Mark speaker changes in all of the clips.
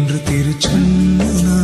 Speaker 1: என்று திருச்சன்னநாதம்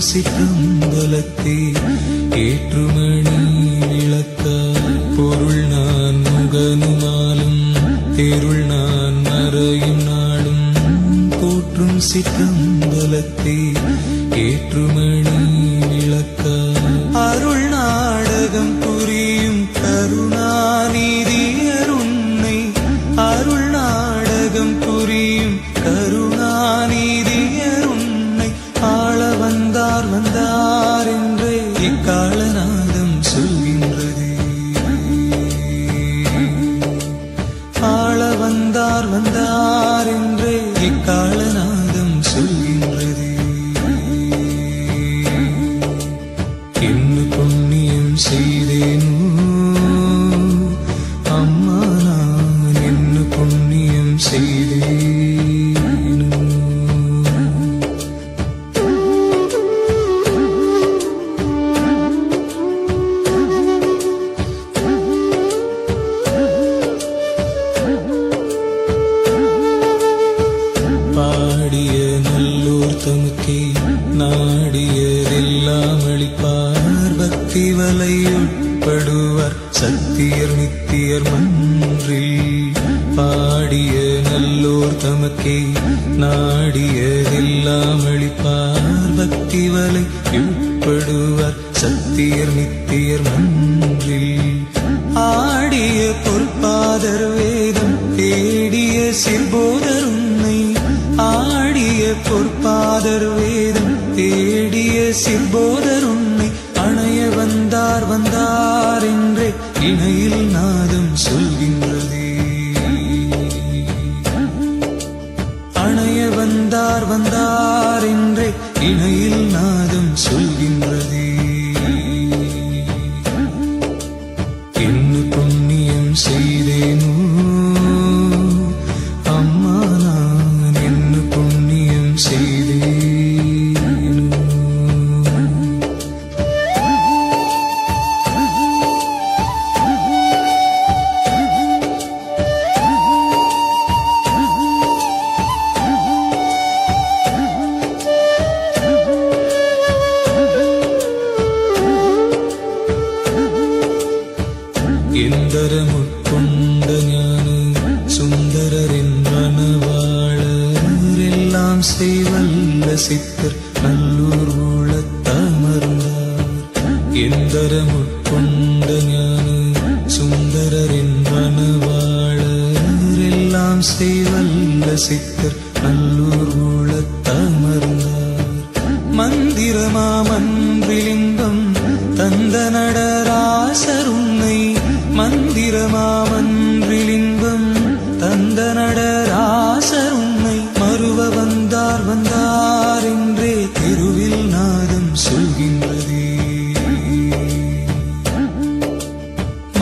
Speaker 1: சிற்றம்பலத்தே ஏற்றுமணி விளக்க பொருள் நான் முகனுமாலும் தெருள் நான் மறையும் நாளும். போற்றும் சிற்றம்பலத்தே ஏற்றுமணி தமக்கே நாடியதெல்லாம் அளிப்பார். பக்தி வலையுட்படுவார். சக்தியர் நித்தியர் மன்றில் பாடிய நல்லோர் தமக்கே நாடியதெல்லாம் அளிப்பார். பக்தி வலை உட்படுவார் சத்தியர் நித்தியர் மன்றில் ஆடிய பொற்பாதர் வேதம் தேடிய சிற்போதருன்னை ஆடிய பொற் பாதர் வேதம் தேடிய சிற்போதர் உன்னை அணைய வந்தார் வந்தார் என்றே இணையில் நாதம் சொல்கின்றதே. அணைய வந்தார் வந்தார் என்றே இணையில் நாதம் சொல்கின்றதே. சித்தர் நல்லூர் ஊழத்தமர்ந்தார் எந்தரமுட்கொண்ட ஞான சுந்தரரின் மனவாளரெல்லாம் செய்வல்ல சித்தர் நல்லூர் ஊழத்தமர்ந்தார் மந்திரமாமன்றிலிங்கம் தந்த நடராசர் மந்திரமாம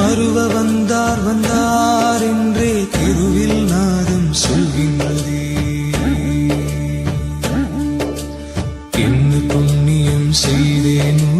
Speaker 1: மறுவ வந்தார் வந்தார் என்றே தெருவில் நாதம் சொல்கின்றதே. என்ன புண்ணியம் செய்தேனோ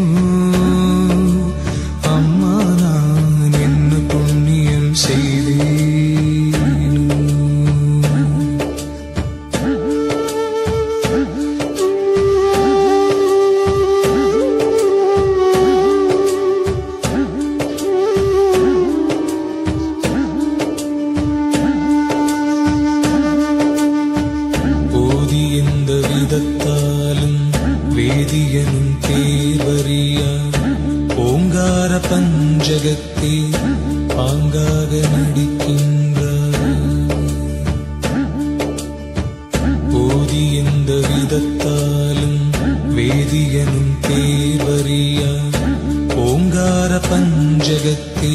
Speaker 1: போதி எந்த விதத்தாலும் வேதியனும் தேர்வறியா ஓங்கார பஞ்சகத்தே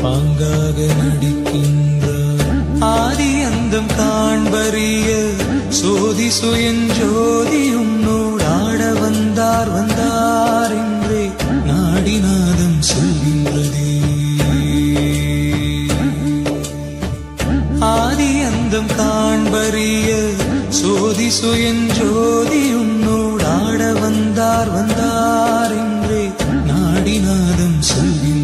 Speaker 1: பாங்காக நடிக்கின்றார் ஆதி அந்தம் காண்பறிய சோதி சுயஞ்சோதியும் சோதி சுயஞ்சோதி உன்னோடாட வந்தார் வந்தார் என்றே நாடிநாதம் சொல்கின்றதே